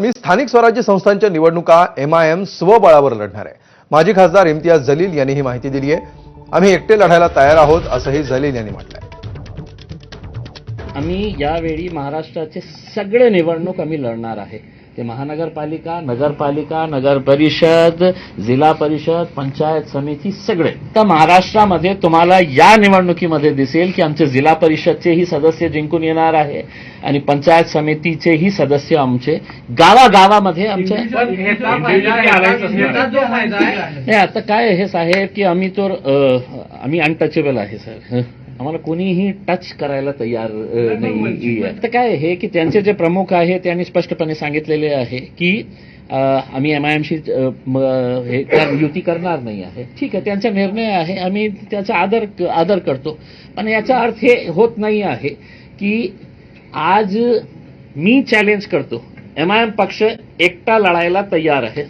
मी स्थानिक स्वराज्य संस्थांच्या निवडणुका एम आय एम स्वबळावर लढणार आहे. माजी खासदार इम्तियाज जलील यांनी ही माहिती दिली आहे. आम्ही एकटे लढायला तयार आहोत असंही जलील यांनी म्हटलंय. आम्ही यावेळी महाराष्ट्राचे सगळे निवडणूक आम्ही लढणार आहे. ते महानगरपालिका नगरपालिका नगर परिषद जिल्हा परिषद पंचायत समिती सगळे. तर महाराष्ट्रामध्ये तुम्हाला या निवडणुकीमध्ये दिसेल की आमचे जिल्हा परिषदचेही सदस्य जिंकून येणार आहे आणि पंचायत समितीचेही सदस्य आमचे गावागावामध्ये नाही आता काय आहे साहेब की आम्ही तर आम्ही अनटचेबल आहे सर आम्हाला कोणीही टच करायला तयार नाही आहे. तर काय आहे की त्यांचे जे प्रमुख आहे त्यांनी स्पष्टपणे सांगितलेले आहे की आम्ही एम आय एमशी हे युती करणार नाही आहे. ठीक आहे त्यांचा निर्णय आहे आम्ही त्याचा आदर आदर करतो. पण याचा अर्थ हे होत नाही आहे की आज मी चॅलेंज करतो. एम आय एम पक्ष एकटा लढायला तयार आहे.